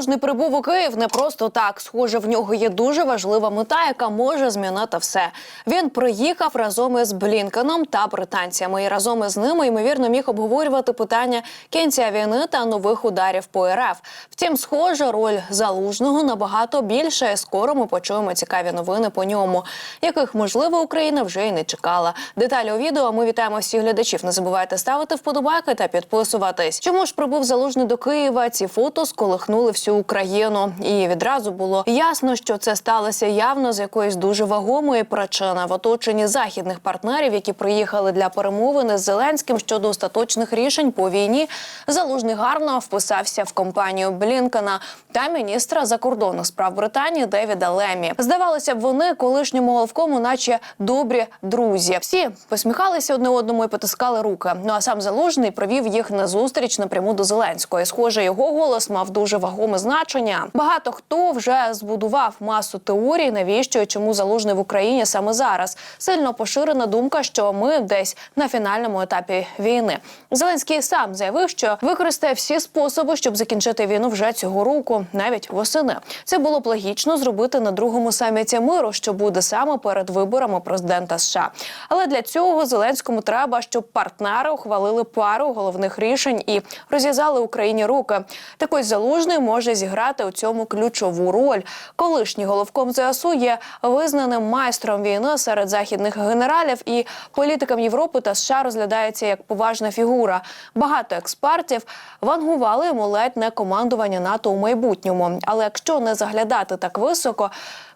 Залужний прибув у Київ не просто так. Схоже, в нього є дуже важлива мета, яка може змінити все. Він приїхав разом із Блінкеном та британцями, і разом із ними ймовірно міг обговорювати питання кінця війни та нових ударів по РФ. Втім, схоже, роль залужного набагато більша. Скоро ми почуємо цікаві новини по ньому, яких можливо Україна вже й не чекала. Деталі у відео ми вітаємо всіх глядачів. Не забувайте ставити вподобайки та підписуватись. Чому ж прибув залужний до Києва? Ці фото сколихнули всю Україну, і відразу було ясно, що це сталося явно з якоїсь дуже вагомої причини в оточенні західних партнерів, які приїхали для перемовини з Зеленським щодо остаточних рішень по війні. Залужний гарно вписався в компанію Блінкена та міністра закордонних справ Британії Девіда Лемі. Здавалося б, вони колишньому головкому, наче добрі друзі. Всі посміхалися одне одному і потискали руки. Ну а сам залужний провів їх на зустріч напряму до Зеленського. І, схоже, його голос мав дуже вагоме значення. Багато хто вже збудував масу теорій, навіщо і чому залужний в Україні саме зараз. Сильно поширена думка, що ми десь на фінальному етапі війни. Зеленський сам заявив, що використає всі способи, щоб закінчити війну вже цього року, навіть восени. Це було б логічно зробити на другому саміті миру, що буде саме перед виборами президента США. Але для цього Зеленському треба, щоб партнери ухвалили пару головних рішень і розв'язали Україні руки. Так ось залужний може зіграти у цьому ключову роль. Колишній головком ЗСУ є визнаним майстром війни серед західних генералів, і політикам Європи та США розглядається як поважна фігура. Багато експертів вангували йому ледь не командування НАТО у майбутньому. Але якщо не заглядати так високо.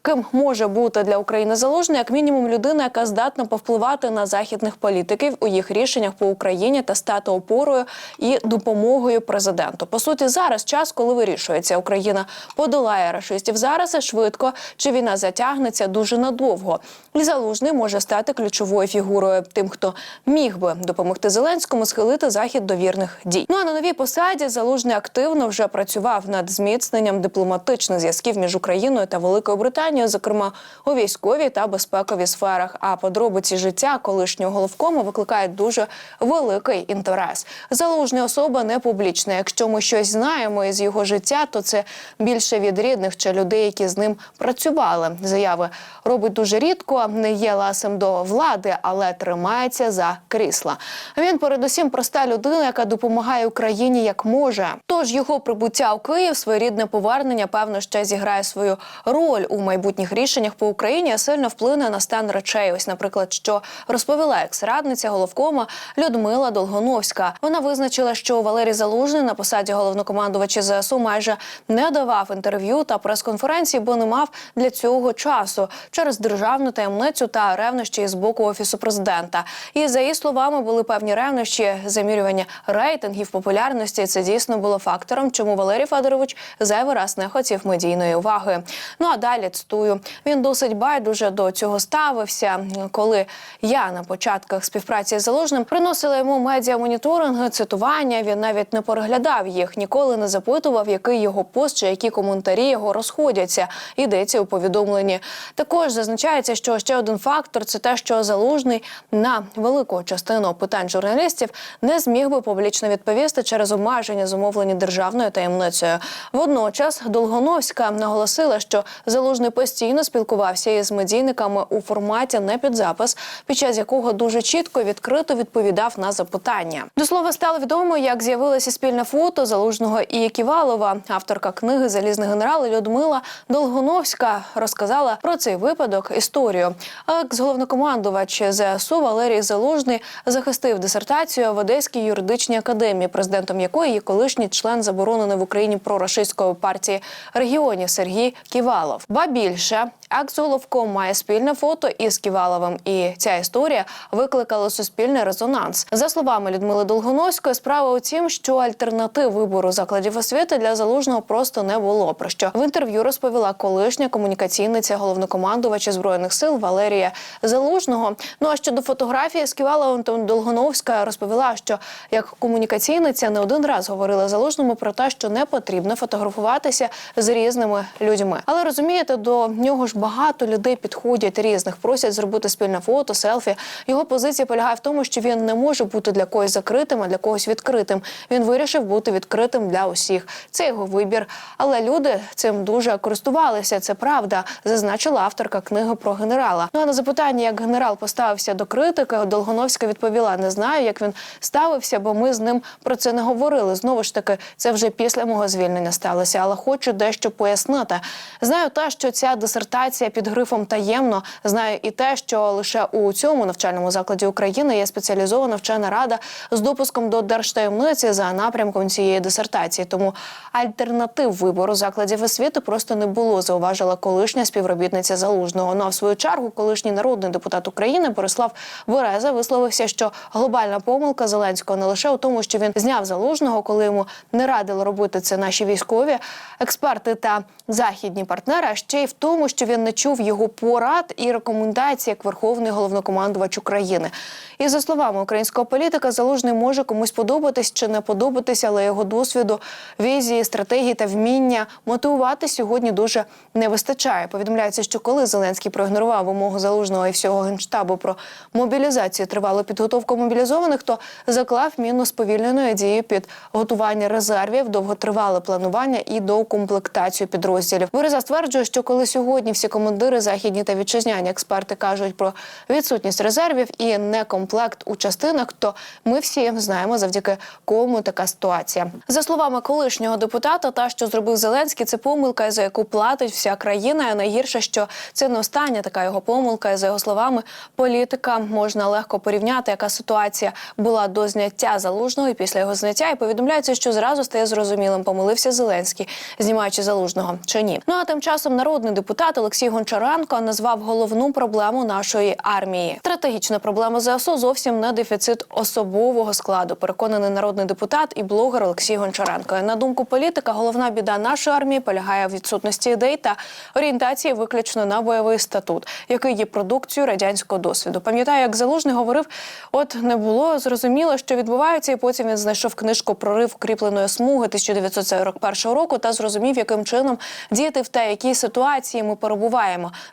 Ким може бути для України залужний, як мінімум людина, яка здатна повпливати на західних політиків у їх рішеннях по Україні та стати опорою і допомогою президенту. По суті, зараз час, коли вирішується, Україна подолає рашистів зараз і швидко, чи війна затягнеться дуже надовго. І залужний може стати ключовою фігурою, тим, хто міг би допомогти Зеленському схилити захід до вірних дій. Ну а на новій посаді залужний активно вже працював над зміцненням дипломатичних зв'язків між Україною та Великою Британією, зокрема у військовій та безпековій сферах. А подробиці життя колишнього головкому викликають дуже великий інтерес. Залужний особа не публічна. Якщо ми щось знаємо із його життя, то це більше від рідних чи людей, які з ним працювали. Заяви робить дуже рідко, не є ласим до влади, але тримається за крісла. Він передусім проста людина, яка допомагає Україні як може. Тож його прибуття у Київ, своєрідне повернення, певно, ще зіграє свою роль у майбутніх рішеннях по Україні, а сильно вплине на стан речей. Ось, наприклад, що розповіла екс-радниця головкома Людмила Долгоновська. Вона визначила, що Валерій Залужний на посаді головнокомандувача ЗСУ майже не давав інтерв'ю та прес-конференції, бо не мав для цього часу через державну таємницю та ревнощі з боку офісу президента. І за її словами були певні ревнощі, замірювання рейтингів популярності. Це дійсно було фактором, чому Валерій Федорович зайвий раз не хотів медійної уваги. Ну а далі цитую, він досить байдуже до цього ставився. Коли я на початках співпраці з залужним приносила йому медіамоніторинги, цитування. Він навіть не переглядав їх, ніколи не запитував, який його пост чи які коментарі його розходяться. Йдеться у повідомленні. Також зазначається, що ще один фактор це те, що залужний на велику частину питань журналістів не зміг би публічно відповісти через обмеження, зумовлені державною таємницею. Водночас Долгоновська наголосила, що залужний постійно спілкувався із медійниками у форматі не під запис, під час якого дуже чітко і відкрито відповідав на запитання. До слова стало відомо, як з'явилося спільне фото залужного і Ківалова. Авторка книги Залізний генерал Людмила Долгоновська розказала про цей випадок історію. Екс-головнокомандувач ЗСУ Валерій Залужний захистив дисертацію в Одеській юридичній академії, президентом якої є колишній член заборонений в Україні прорашистської партії регіонів Сергій Ківалов. Ба більше екс-головком має спільне фото із Ківаловим, і ця історія викликала суспільний резонанс. За словами Людмили Долгоновської, справа у тім, що альтернатив вибору закладів освіти для залужного просто не було. Про що в інтерв'ю розповіла колишня комунікаційниця головнокомандувача збройних сил Валерія Залужного. Ну а щодо фотографії з Ківаловим, то Долгоновська розповіла, що як комунікаційниця не один раз говорила залужному про те, що не потрібно фотографуватися з різними людьми. Але розумієте, до нього ж багато людей підходять різних, просять зробити спільне фото, селфі. Його позиція полягає в тому, що він не може бути для когось закритим, а для когось відкритим. Він вирішив бути відкритим для усіх. Це його вибір. Але люди цим дуже користувалися. Це правда, зазначила авторка книги про генерала. Ну а на запитання, як генерал поставився до критики, Долгоновська відповіла: не знаю, як він ставився, бо ми з ним про це не говорили. Знову ж таки, це вже після мого звільнення сталося, але хочу дещо пояснити. Знаю те, що ця дисертація під грифом таємно. Знаю і те, що лише у цьому навчальному закладі України є спеціалізована вчена рада з допуском до держтаємниці за напрямком цієї дисертації. Тому альтернатив вибору закладів освіти просто не було. Зауважила колишня співробітниця залужного. Ну а в свою чергу, колишній народний депутат України Борислав Береза висловився, що глобальна помилка Зеленського не лише у тому, що він зняв залужного, коли йому не радили робити це наші військові експерти та західні партнери, а ще й в тому, що він не чув його порад і рекомендацій як верховний головнокомандувач України. І за словами українського політика, залужний може комусь подобатись чи не подобатись, але його досвіду, візії, стратегії та вміння мотивувати сьогодні дуже не вистачає. Повідомляється, що коли Зеленський проігнорував вимогу залужного і всього генштабу про мобілізацію, тривалу підготовку мобілізованих, то заклав міну сповільненої дії під готування резервів, довготривале планування і доукомплектацію підрозділів. Береза стверджує, що коли сьогодні всі командири західні та вітчизняні експерти кажуть про відсутність резервів і некомплект у частинах, то ми всі знаємо завдяки кому така ситуація. За словами колишнього депутата, та що зробив Зеленський, це помилка, за яку платить вся країна. А найгірше, що це не остання така його помилка. І, За його словами, політика можна легко порівняти, яка ситуація була до зняття залужного і після його зняття. І повідомляється, що зразу стає зрозумілим, помилився Зеленський, знімаючи залужного чи ні. Ну а тим часом народний депутат Олексій Гончаренко назвав головну проблему нашої армії. Стратегічна проблема ЗСУ зовсім не дефіцит особового складу. Переконаний народний депутат і блогер Олексій Гончаренко. На думку політика, головна біда нашої армії полягає в відсутності ідей та орієнтації виключно на бойовий статут, який є продукцією радянського досвіду. Пам'ятаю, як залужний говорив: от не було зрозуміло, що відбувається, і потім він знайшов книжку Прорив кріпленої смуги 1941 року та зрозумів, яким чином діяти в те, якій ситуації ми перебуваємо.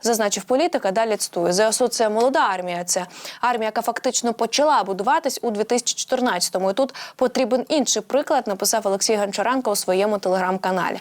Зазначив політика. Далі цитую. ЗСУ – це молода армія. Це армія, яка фактично почала будуватись у 2014-му. І тут потрібен інший приклад. Написав Олексій Гончаренко у своєму телеграм-каналі.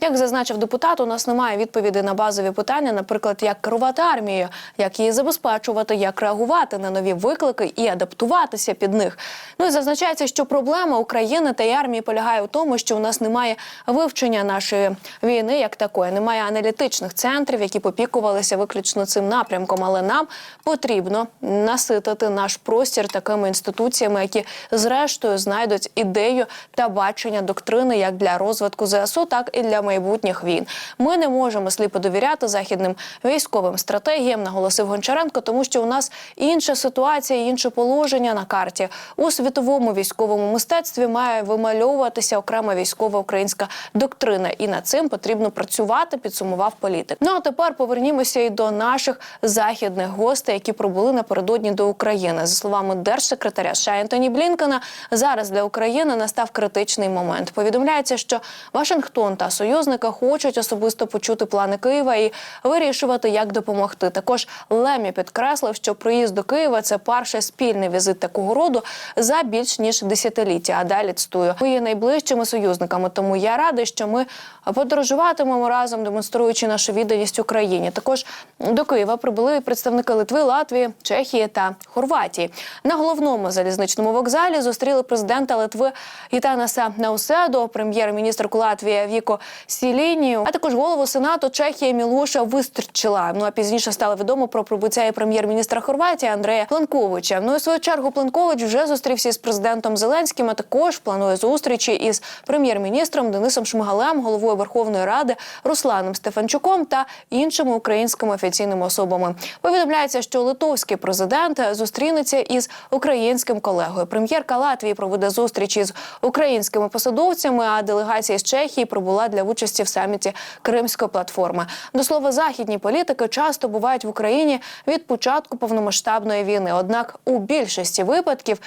Як зазначив депутат, у нас немає відповіді на базові питання, наприклад, як керувати армією, як її забезпечувати, як реагувати на нові виклики і адаптуватися під них. Ну і зазначається, що проблема України та й армії полягає у тому, що у нас немає вивчення нашої війни як такої, немає аналітичних центрів, які попікувалися виключно цим напрямком. Але нам потрібно наситити наш простір такими інституціями, які зрештою знайдуть ідею та бачення доктрини як для розвитку ЗСУ, так і для майбутніх війн. Ми не можемо сліпо довіряти західним військовим стратегіям, наголосив Гончаренко, тому що у нас інша ситуація, інше положення на карті у світовому військовому мистецтві має вимальовуватися окрема військова українська доктрина, і над цим потрібно працювати. Підсумував політик. Ну а тепер повернімося і до наших західних гостей, які прибули напередодні до України. За словами держсекретаря США Ентоні Блінкена, зараз для України настав критичний момент. Повідомляється, що Вашингтон та союзники хочуть особисто почути плани Києва і вирішувати, як допомогти. Також Лемі підкреслив, що приїзд до Києва це перший спільний візит такого роду за більш ніж десятиліття. А далі цитую, ми є найближчими союзниками. Тому я радий, що ми подорожуватимемо разом, демонструючи нашу відданість Україні. Також до Києва прибули представники Литви, Латвії, Чехії та Хорватії. На головному залізничному вокзалі зустріли президента Литви Гітанаса Науседо, прем'єр-міністрку Латвії Віко Сілінію, а також голову сенату Чехії Мілуша Вистрчила. Ну а пізніше стало відомо про прибуття і прем'єр-міністра Хорватії Андрея Пленковича. Ну і в свою чергу Пленкович вже зустрівся з президентом Зеленським. А також планує зустрічі із прем'єр-міністром Денисом Шмигалем, головою Верховної Ради Русланом Стефанчуком та іншими українськими офіційними особами. Повідомляється, що литовський президент зустрінеться із українським колегою. Прем'єрка Латвії проведе зустрічі з українськими посадовцями. А делегація з Чехії прибула для участі в саміті Кримської платформи. До слова, західні політики часто бувають в Україні від початку повномасштабної війни. Однак у більшості випадків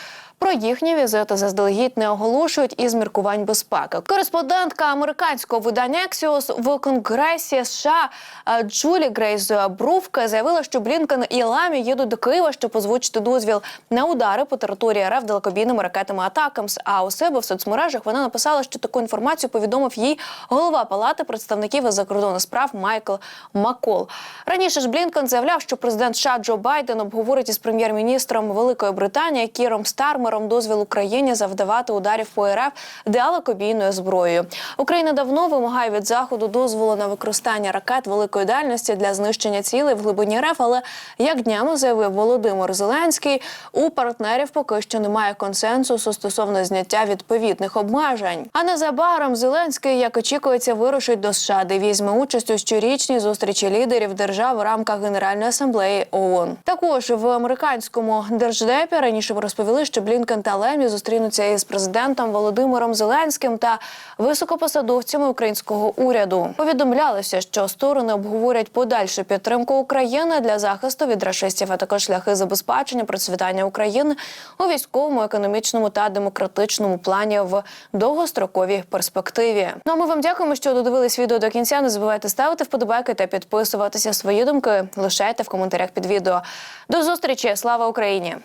Про їхні візити заздалегідь не оголошують із міркувань безпеки. Кореспондентка американського видання Axios в Конгресі США е, Джулі Грейс Брувка заявила, що Блінкен і Ламі їдуть до Києва, щоб озвучити дозвіл на удари по території РФ далекобійними ракетами Атакамс. А у себе в соцмережах вона написала, що таку інформацію повідомив їй голова палати представників із закордонних справ Майкл Макол. Раніше ж Блінкен заявляв, що президент США Джо Байден обговорить із прем'єр-міністром Великої Британії Кіром Стармером дозвіл Україні завдавати ударів по РФ далекобійною зброєю. Україна давно вимагає від заходу дозволу на використання ракет великої дальності для знищення цілей в глибині РФ. Але як днями заявив Володимир Зеленський, у партнерів поки що немає консенсусу стосовно зняття відповідних обмежень. А незабаром Зеленський, як очікується, вирушить до США, де візьме участь у щорічній зустрічі лідерів держав в рамках Генеральної асамблеї ООН. Також в американському держдепі раніше розповіли, що Блінкен та Лемі зустрінуться із президентом Володимиром Зеленським та високопосадовцями українського уряду. Повідомлялося, що сторони обговорять подальшу підтримку України для захисту від рашистів, а також шляхи забезпечення процвітання України у військовому, економічному та демократичному плані в довгостроковій перспективі. Ну а ми вам дякуємо, що додивились відео до кінця. Не забувайте ставити вподобайки та підписуватися. Свої думки лишайте в коментарях під відео. До зустрічі! Слава Україні!